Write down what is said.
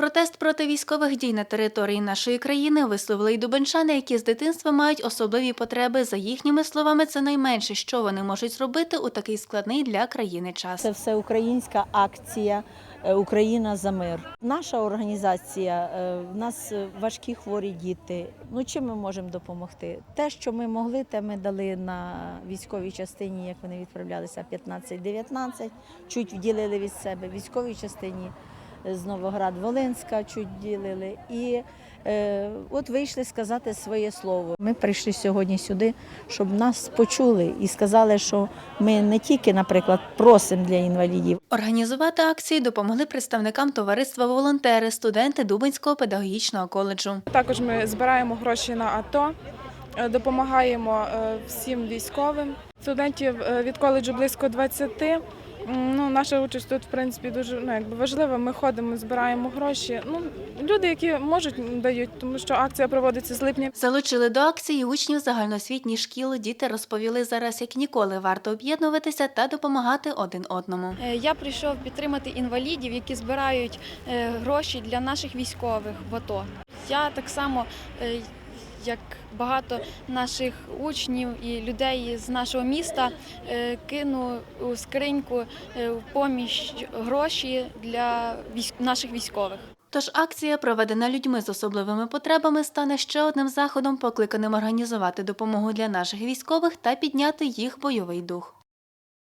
Протест проти військових дій на території нашої країни висловили й дубенчани, які з дитинства мають особливі потреби. За їхніми словами, це найменше, що вони можуть зробити у такий складний для країни час. Це всеукраїнська акція е, Україна за мир. Наша організація, е, в нас е, важкі хворі діти. Ну чим ми можемо допомогти? Те, що ми могли, те ми дали на військовій частині, як вони відправлялися 15-19, чуть вділили від себе. Військовій частині з Новоград-Волинська чуть ділили. І е, от вийшли сказати своє слово. Ми прийшли сьогодні сюди, щоб нас почули і сказали, що ми не тільки, наприклад, просимо для інвалідів, Організувати акції допомогли представникам товариства волонтери, студенти Дубинського педагогічного коледжу. Також ми збираємо гроші на АТО, е, допомагаємо е, всім військовим. Студентів е, від коледжу близько 20. Ну, наша участь тут, в принципі, дуже ну, якби важлива. Ми ходимо, збираємо гроші. Ну, люди, які можуть, дають, тому що акція проводиться з липня Залучили до акції учнів загальноосвітніх шкіл. Діти розповіли зараз, як ніколи варто об'єднуватися та допомагати один одному. Е, Я прийшов підтримати інвалідів, які збирають е, гроші для наших військових в АТО. Я так само, е, як багато наших учнів і людей з нашого міста, е, кину у скриньку е, в поміч гроші для наших військових. Тож акція, проведена людьми з особливими потребами, стане ще одним заходом, покликаним організувати допомогу для наших військових та підняти їх бойовий дух.